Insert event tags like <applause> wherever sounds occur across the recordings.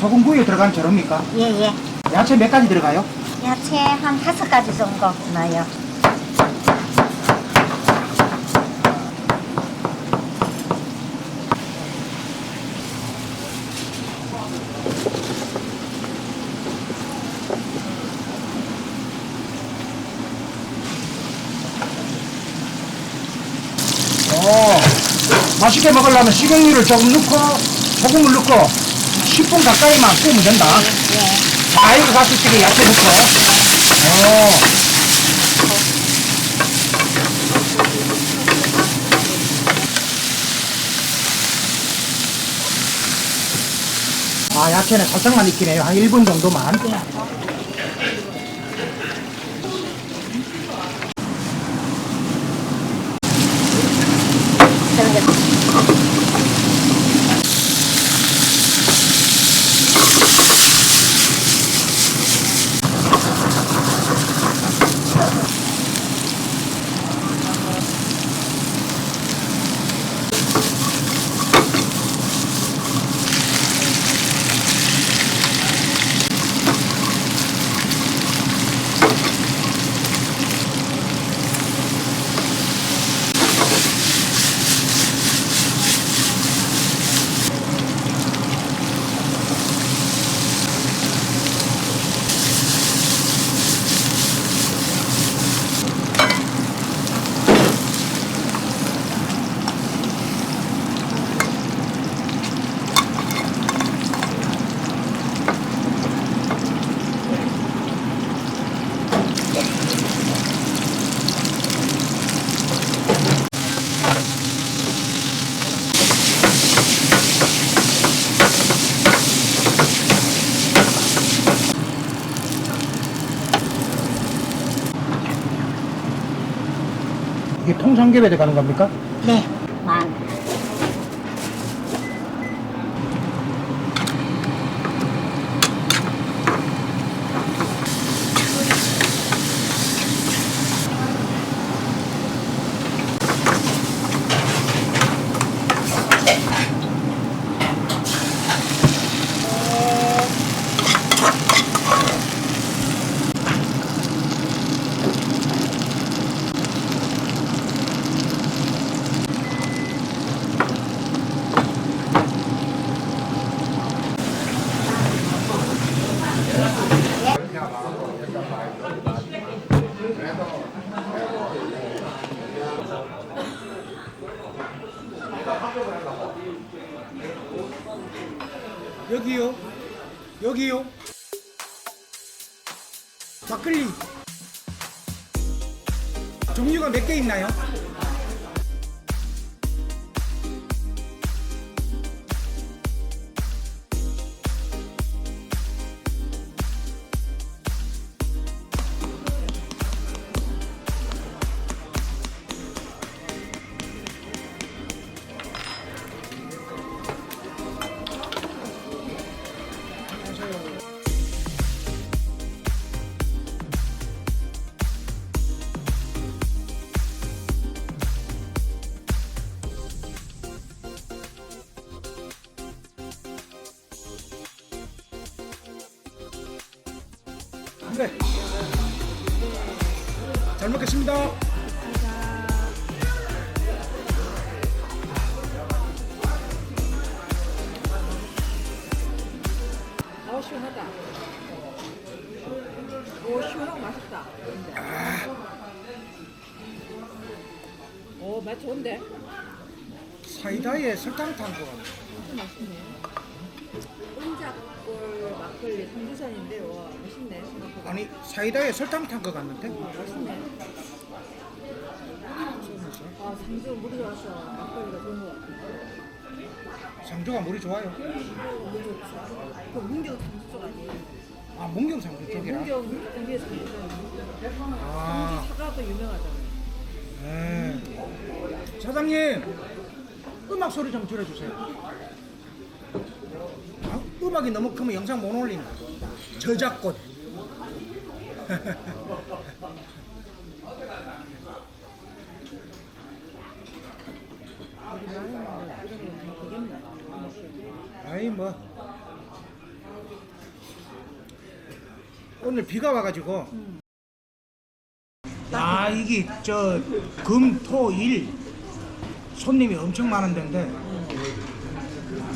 소금구이에 들어간 재료입니까? 예, 예. 야채 몇 가지 들어가요? 야채 한 다섯 가지 정도 넣어요. 오, 맛있게 먹으려면 식용유를 조금 넣고 소금을 넣고 10분 가까이만 구우면 된다. 이거 같이 찌개 야채 넣고. 오. 아, 야채는 살짝만 익히네요. 한 1분 정도만. 그러게. 이게 통삼겹에 들어가는 겁니까? 잘 먹겠습니다. 어 시원하다. 오 시원하고 맛있다. 오 맛 좋은데? 사이다에 설탕 탄 거. 아주 맛있네. 은작골 막걸리 삼주산인데 와 맛있네 생각보다. 아니 사이다에 설탕 탄 거 같는데? 맛있네. 아 상주 물이 좋아서 막걸리가 좋은 것 같아. 상주가 물이 좋아요. 물. 그 문경 상주 쪽 아니에요? 아 문경 상주 쪽이라. 문경 거기에 상주산. 아. 사과도 유명하잖아요. 네. 사장님 음악 소리 좀 줄여주세요. 아, 음악이 너무 크면 영상 못 올린다. 저작권. <laughs> 우리나라는 이런 거 되겠나? 아이 뭐 오늘 비가 와가지고. 아 이게 저 금 토 일 손님이 엄청 많은 데인데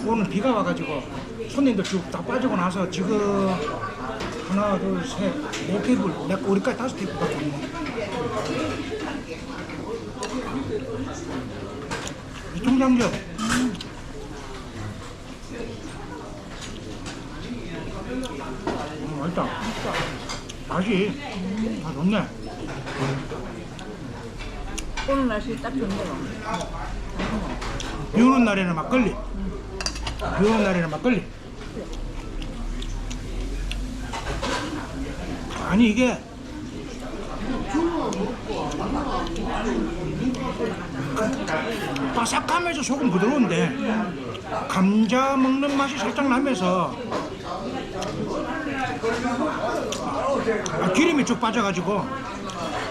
오늘 비가 와가지고 손님들 쭉 다 빠지고 나서 지금 하나 둘셋네 테이블 네, 우리까지 다섯 테이블 밖에 없네. 이 통장점 음, 맛있다. 맛이 다 좋네. 오늘 날씨 딱 좋네요. 비 오는 날에는 막걸리. 비 오는 날에는 막걸리. 아니 이게 바삭하면서 조금 부드러운데 감자 먹는 맛이 살짝 나면서 아, 기름이 쭉 빠져가지고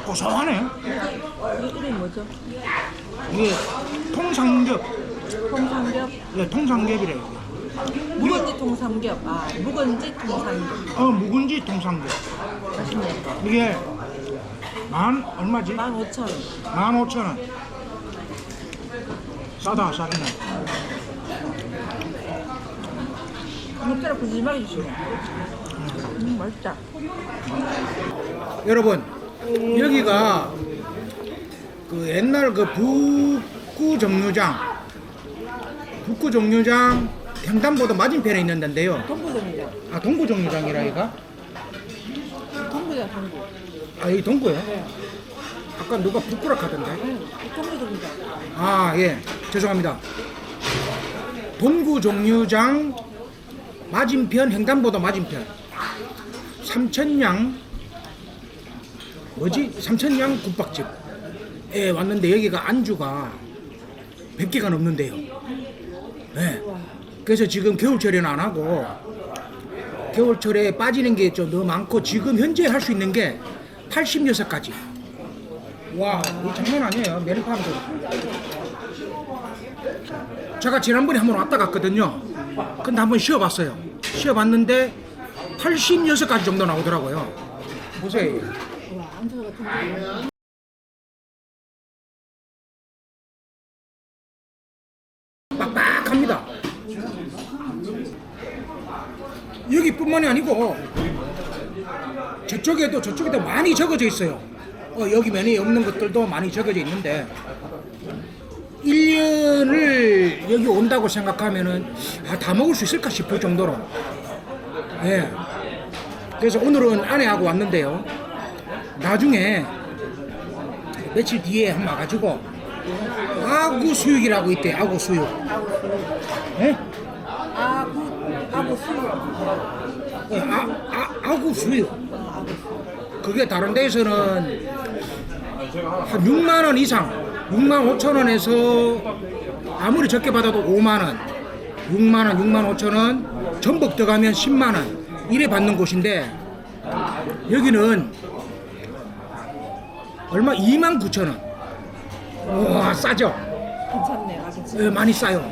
고소하네. 이 이름이 뭐죠? 이게 통삼겹, 통삼겹? 예, 통삼겹이래. 요 묵은지 통삼겹. 아, 묵은지 통삼겹. 어, 묵은지 통삼겹. 맛있네. 이게 만 얼마지? 15,000원. 만 오천 원. 싸다 싸네. 목살을 푸짐하게 주시네. 음, 맛있다. 여러분 여기가 그 옛날 그 북구 정류장 북구 정류장 횡단보도 맞은편에 있는 데인데요. 동부점이죠. 아 동구 정류장이라 이가? 동부점, 동부. 아 여기 동구요? 네. 아까 누가 북구라 하던데? 응, 동부점이죠. 아, 예. 죄송합니다. 동구 정류장 맞은편, 횡단보도 맞은편. 삼천양, 뭐지? 삼천양 국밥집. 예, 왔는데 여기가 안주가 100개가 넘는데요. 예. 그래서 지금 겨울철에는 안 하고, 겨울철에 빠지는 게 좀 너무 많고, 지금 현재 할 수 있는 게 86가지. 와, 이거 장난 아니에요. 메뉴판도. 제가 지난번에 한번 왔다 갔거든요. 근데 한번 쉬어봤어요. 쉬어봤는데 86가지 정도 나오더라고요. 보세요. 빡빡합니다. 여기뿐만이 아니고 저쪽에도 저쪽에도 많이 적어져 있어요. 어, 여기 메뉴에 없는 것들도 많이 적어져 있는데 1년을 여기 온다고 생각하면은 아, 다 먹을 수 있을까 싶을 정도로 예. 그래서 오늘은 아내하고 왔는데요. 나중에 며칠 뒤에 한 번 와가지고 아구 수육이라고 있대 아구 수육 예? 아구, 아구 수육. 예, 아, 아, 아구 수육 그게 다른 데에서는 한 6만 원 이상 6만 5천 원에서 아무리 적게 받아도 5만 원 6만 원 6만 5천 원 전복 들어가면 10만 원 이래 받는 곳인데 여기는 얼마 2만 9천 원 와 싸죠 괜찮네, 아, 괜찮네. 예, 많이 싸요.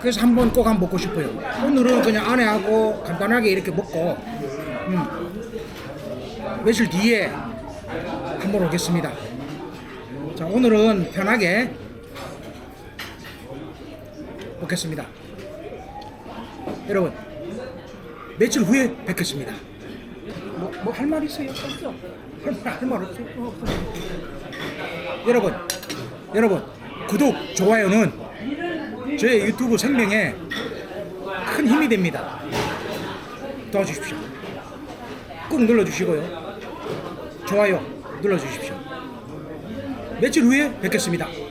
그래서 한번 꼭 한번 먹고 싶어요. 오늘은 그냥 아내하고 간단하게 이렇게 먹고, 음, 며칠 뒤에 한번 오겠습니다. 자, 오늘은 편하게 먹겠습니다. 여러분, 며칠 후에 뵙겠습니다. 뭐, 뭐 할 말 있어요? 없어. 할말? 어, 없어. 여러분, 여러분, 구독, 좋아요는 저의 유튜브 생명에 큰 힘이 됩니다. 도와주십시오. 꾹 눌러주시고요. 좋아요 눌러주십시오. 며칠 후에 뵙겠습니다.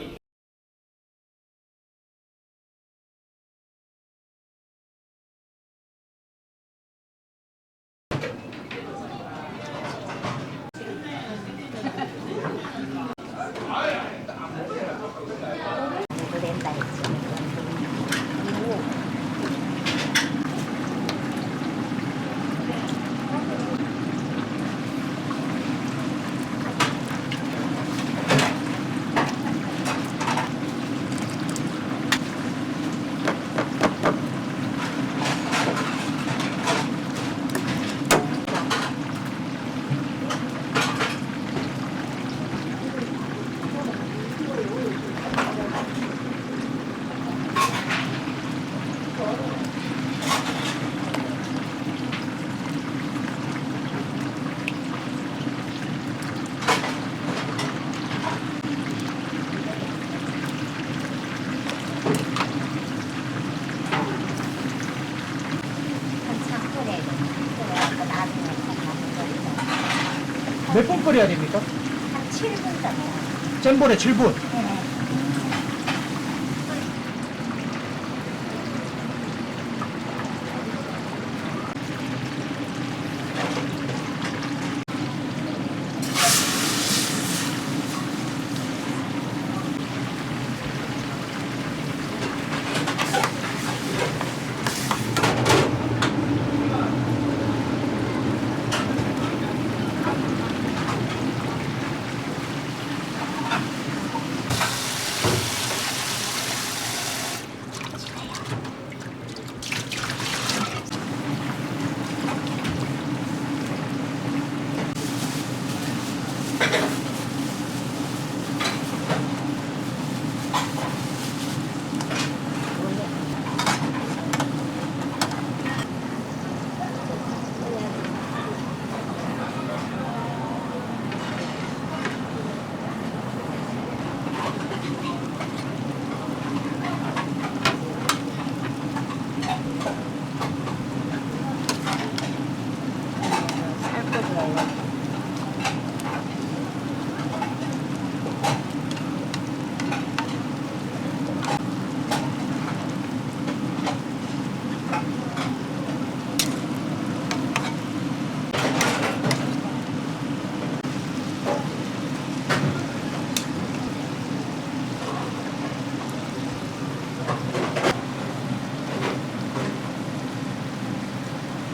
끓여야 됩니까? 7분 정도. 센 불에 7분. 네.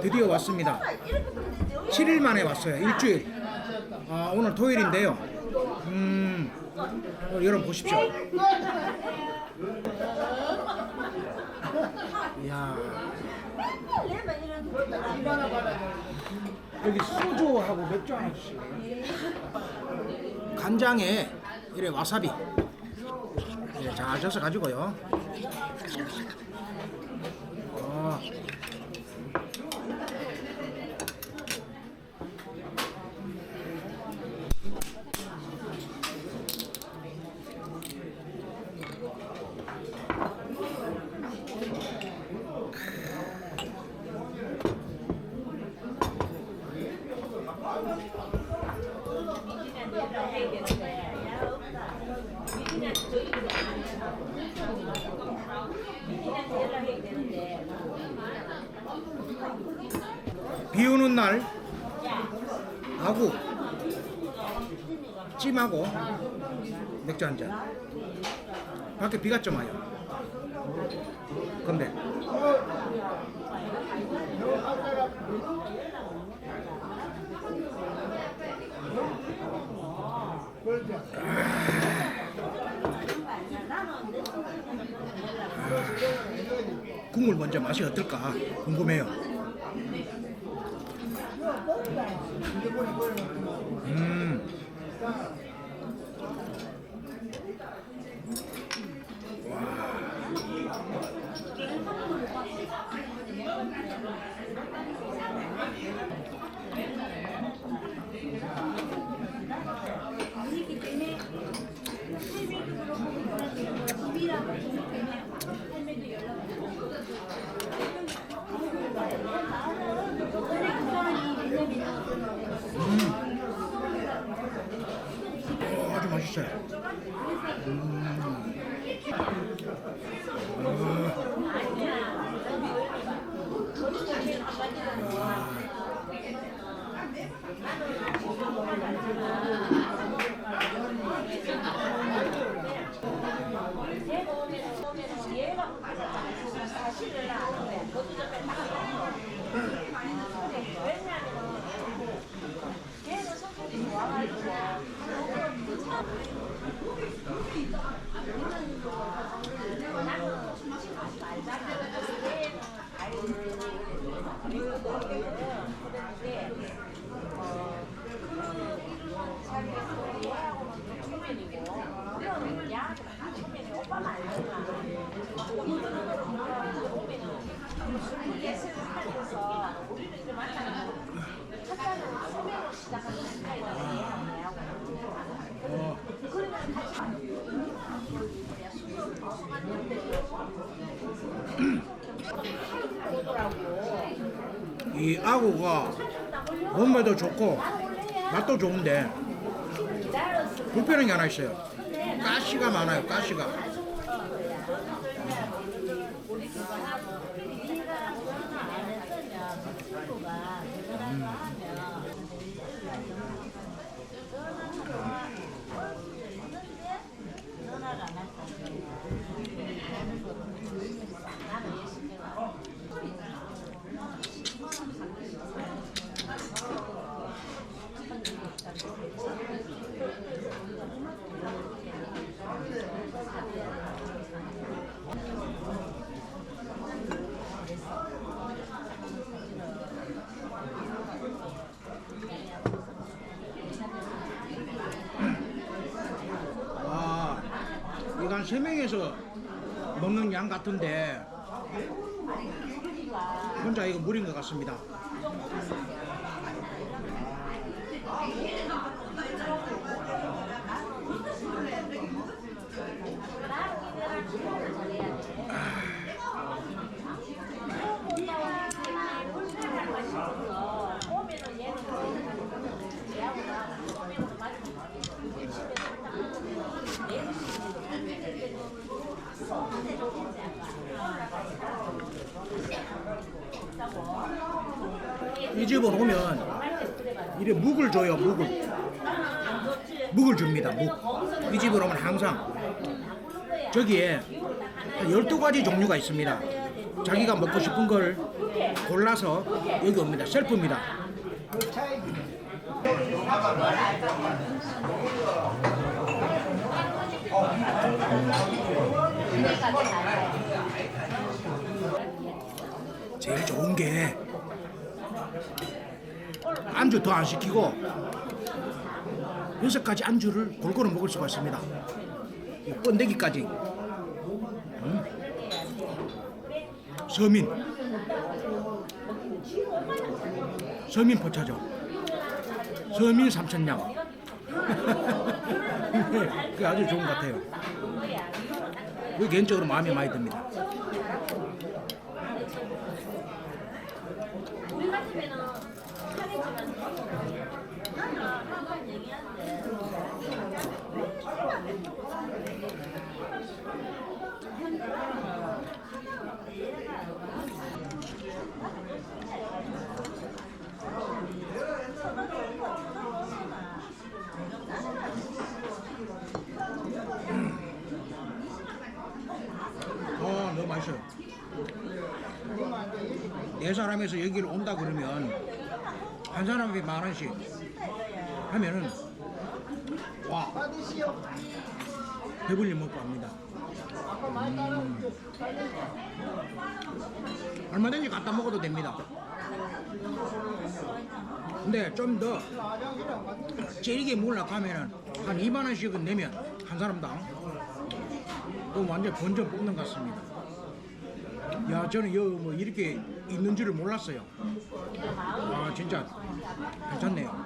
드디어 왔습니다. 7일 만에 왔어요. 일주일. 아, 오늘 토요일인데요. 음, 어, 여러분 보십시오. 이야. 여기 소주하고 맥주 하나 주시고요. 간장에 이래 와사비. 이래 잘 져서 가지고요. 닭발, 아구, 찜하고 맥주 한 잔. 밖에 비가 좀 와요. 건배. 국물 먼저 맛이 어떨까 궁금해요. 오, 아주 맛있어요. 이아 구가 몸매도 좋고 맛도 좋은데 불편한 게 하나 있어요. 가시가 많아요. 가시가. 와, 이거 한 세 명에서 먹는 양 같은데 혼자 이거 무리인 것 같습니다. 이 집은 오면 이래 묵을 줘요, 묵을. 묵을 줍니다, 묵. 이 집으로 오면 항상 저기에 한 12가지 종류가 있습니다. 자기가 먹고 싶은 걸 골라서 여기 옵니다. 셀프입니다. 제일 좋은 게 안주 더 안 시키고 여섯 가지 안주를 골고루 먹을 수가 있습니다. 이 번데기까지. 음. 서민. 서민 포차죠. 서민 삼천냥. <laughs> 그 아주 좋은 것 같아요. 그 개인적으로 마음에 많이 듭니다. 어, 맛있어. 네 사람에서 여기를 온다 그러면 한 사람이 만 원씩. 하면은 와 배불리 먹고 갑니다. 음. 얼마든지 갖다 먹어도 됩니다. 근데 좀더 재리게 먹으려고 하면은 한 2만 원씩은 내면 한 사람당 그럼 완전 번전 뽑는 것 같습니다. 야 저는 여기 뭐 이렇게 있는 줄을 몰랐어요. 아 진짜 괜찮네요.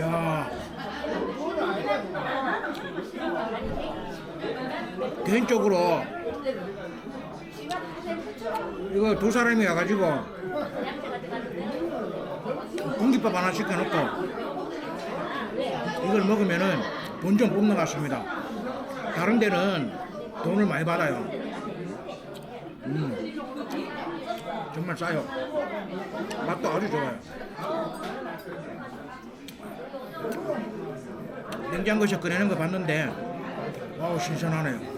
야. 개인적으로 이거 두 사람이 와가지고 공깃밥 하나 시켜놓고 이걸 먹으면은 돈좀 뽑는 것 같습니다. 다른 데는 돈을 많이 받아요. 음, 정말 싸요. 맛도 아주 좋아요. 냉장고에서 꺼내는 거 봤는데 어우 신선하네요.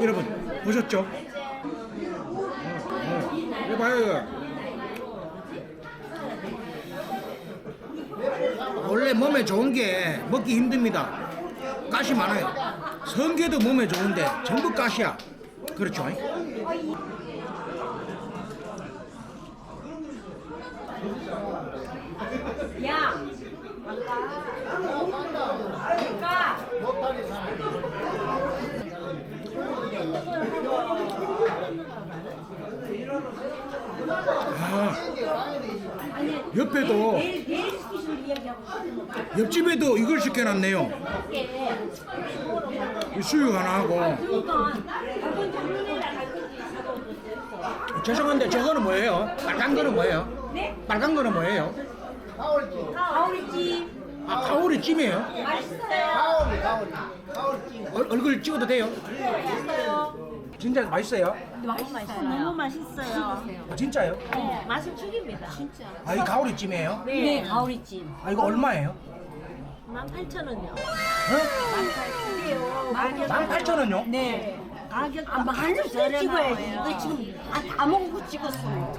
여러분 보셨죠? 어, 어. 이거 봐요 이거. 원래 몸에 좋은 게 먹기 힘듭니다. 가시 많아요. 성게도 몸에 좋은데 전부 가시야. 그렇죠? 야 아, 옆에도 내일 내일 스케줄 이야기하고 옆집에도 이걸 시켜놨네요. 이 수육 하나 하고. 그러니까 한번 작년에라 갈 건지 사고 죄송한데 저거는 뭐예요? 빨간 거는 뭐예요? 네? 빨간 거는 뭐예요? 가오리찜 아 가오리 찜이에요? 맛있어요 얼, 얼굴 찍어도 돼요? 맛있어요 진짜 맛있어요? 맛있어요 너무 맛있어요 아, 진짜요? 네 맛은 죽입니다 진짜 아 이 가오리 찜이에요? 네 가오리찜 아 이거 얼마예요? 18,000원이요 어? 18,000원요? 네 가격 아, 많이 찍어야지 이거 지금 아, 다 먹고 찍었어요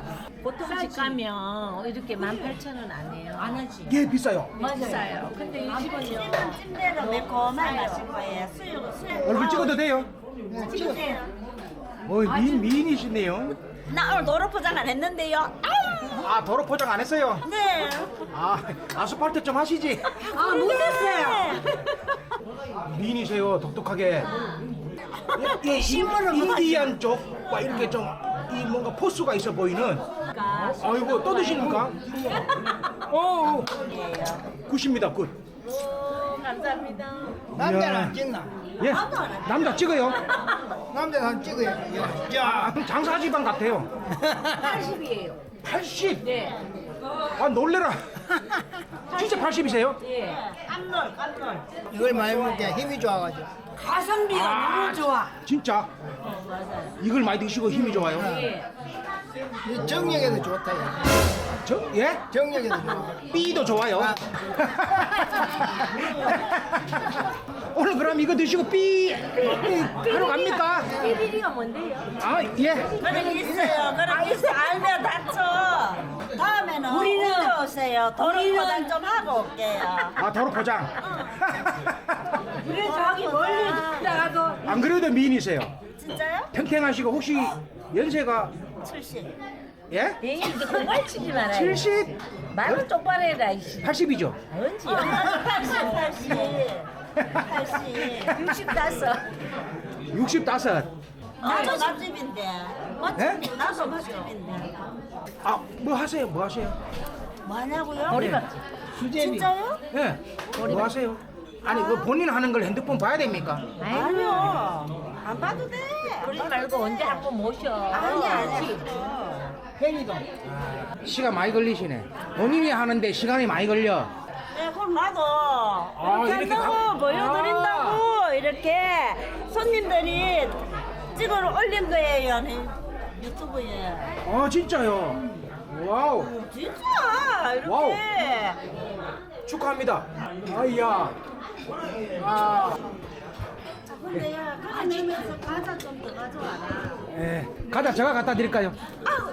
보통 집 가면 이렇게 18,000원 안 해요 안 하지 예 비싸요. 맞아요 근데 이 집은요 찜대로 매콤한 맛일 거예요. 수육, 수육. 얼굴 찍어도 돼요? 찍으세요. 어 미인 미인이시네요. 나 오늘 도로 포장 안 했는데요. 아 도로 포장 안 했어요? 네. 아 아스팔트 좀 하시지. 아, 못했어요. 미인이세요 독특하게. 예, 이 인디안 쪽과 이렇게 좀 이 뭔가 포스가 있어 보이는. 아이고 또 드십니까? 어, 굿입니다 굿. 감사합니다 남자는. 안 찍나? 예, 남자 찍어요. 남자는 안 찍어요. 야, 아, 장사지방 같아요. 80이에요 80. 네 아 놀래라. 진짜 80이세요? 예. 이걸 많이 먹게 힘이 좋아가지고. 가성비가 너무 좋아 진짜. 이걸 많이 드시고 힘이 좋아요. 예. 이 정력에도 좋다. 야. 저 예? 정력에도 좋아. B도 좋아요. <laughs> 오늘 그럼 이거 드시고 B 하러 갑니까? 삐리리가 뭔데요? 아 예. 그런 게 있어요. 그런 게 있어. 알면 다쳐. 다음에는 우리는- 우리는 오세요. 도로 우리는- 포장 좀 하고 올게요. 아 도로 포장. <laughs> 그래 저기 멀리 나가도 안 그래도 미인이세요. 진짜요? 팽팽하시고 혹시 연세가 70. 예? 에이 이거 정말 치지 말아요 70? 말을 똑바로 해라 이씨 80이죠? 언제 80, 80. 80. 65 65. 나도 맛집인데. 예? 나도 맛집인데. 아, 뭐 하세요? 뭐 하세요? 뭐냐고요? 수제비. 진짜요? 예. 뭐 하세요? 아니, 그 본인 하는 걸 핸드폰 봐야 됩니까? 아니요. 안 봐도 돼. 그러지 말고 언제 한번 모셔 아니, 아니. 팽이도. 시간 많이 걸리시네. 본인이 하는데 시간이 많이 걸려. 네, 그럼 나도 이렇게 이렇게 한다고 다- 보여드린다고 이렇게 손님들이 찍어 올린 거예요 네, 유튜브에 아 진짜요. 와우 진짜 이렇게 와우. 축하합니다. 아이야. 아, 근데 야 그러면서 과자 좀 더 가져와라 예. 가자 제가 갖다 드릴까요? 아우